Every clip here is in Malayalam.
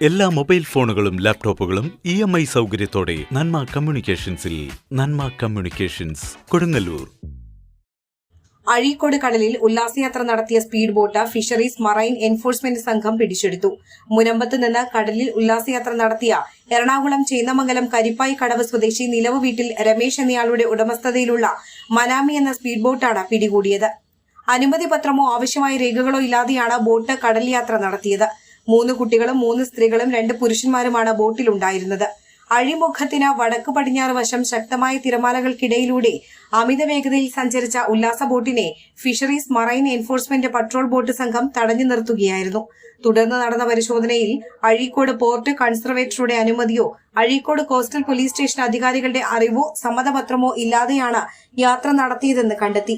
എല്ലാ മൊബൈൽ ഫോണുകളും ലാപ്ടോപ്പുകളും ഇ എം ഐ സൗകര്യത്തോടെ നന്മ കമ്മ്യൂണിക്കേഷൻസിൽ നന്മ കമ്മ്യൂണിക്കേഷൻസ് കൊടുങ്ങല്ലൂർ. അഴീക്കോട് കടലിൽ ഉല്ലാസയാത്ര നടത്തിയ speed boat fisheries marine enforcement സംഘം പിടിച്ചെടുത്തു. മുനമ്പത്ത് നിന്ന് കടലിൽ ഉല്ലാസയാത്ര നടത്തിയ എറണാകുളം ചേന്നമംഗലം കരിപ്പായി കടവ് സ്വദേശി നിലവ് വീട്ടിൽ രമേശ് എന്നയാളുടെ ഉടമസ്ഥതയിലുള്ള മനാമി എന്ന സ്പീഡ് ബോട്ടാണ് പിടികൂടിയത്. അനുമതി പത്രമോ ആവശ്യമായ രേഖകളോ ഇല്ലാതെയാണ് ബോട്ട് കടൽ യാത്ര നടത്തിയത്. മൂന്ന് കുട്ടികളും മൂന്ന് സ്ത്രീകളും രണ്ട് പുരുഷന്മാരുമാണ് ബോട്ടിലുണ്ടായിരുന്നത്. അഴിമുഖത്തിന് വടക്ക് പടിഞ്ഞാറ് വശം ശക്തമായ തിരമാലകൾക്കിടയിലൂടെ അമിത വേഗതയിൽ സഞ്ചരിച്ച ഉല്ലാസ ബോട്ടിനെ fisheries marine enforcement patrol boat സംഘം തടഞ്ഞു നിർത്തുകയായിരുന്നു. തുടർന്ന് നടന്ന പരിശോധനയിൽ അഴീക്കോട് പോർട്ട് കൺസർവേറ്ററുടെ അനുമതിയോ അഴീക്കോട് കോസ്റ്റൽ പോലീസ് സ്റ്റേഷൻ അധികാരികളുടെ അറിവോ സമ്മതപത്രമോ ഇല്ലാതെയാണ് യാത്ര നടത്തിയതെന്ന് കണ്ടെത്തി.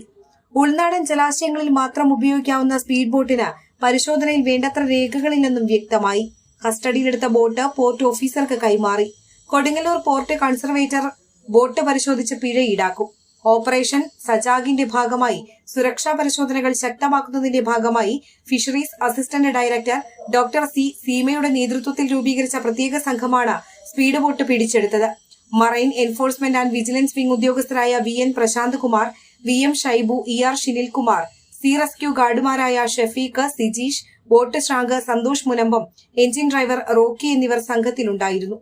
ഉൾനാടൻ ജലാശയങ്ങളിൽ മാത്രം ഉപയോഗിക്കാവുന്ന സ്പീഡ് ബോട്ടിന് പരിശോധനയിൽ വേണ്ടത്ര രേഖകളില്ലെന്നും വ്യക്തമായി. കസ്റ്റഡിയിലെടുത്ത ബോട്ട് പോർട്ട് ഓഫീസർക്ക് കൈമാറി. കൊടുങ്ങല്ലൂർ പോർട്ട് കൺസർവേറ്റർ ബോട്ട് പരിശോധിച്ച് പിഴ ഈടാക്കും. ഓപ്പറേഷൻ സജാഗിന്റെ ഭാഗമായി സുരക്ഷാ പരിശോധനകൾ ശക്തമാക്കുന്നതിന്റെ ഭാഗമായി fisheries assistant director doctor C സീമയുടെ നേതൃത്വത്തിൽ രൂപീകരിച്ച പ്രത്യേക സംഘമാണ് സ്പീഡ് ബോട്ട് പിടിച്ചെടുത്തത്. Marine enforcement and vigilance wing ഉദ്യോഗസ്ഥരായ V N Prashanth Kumar V M Shaibu E R Shinilkumar C rescue ഗാർഡുമാരായ Shefeeq Sijeesh boat ശ്രാങ്ക് Santhosh Munambam engine driver Rocky എന്നിവർ സംഘത്തിലുണ്ടായിരുന്നു.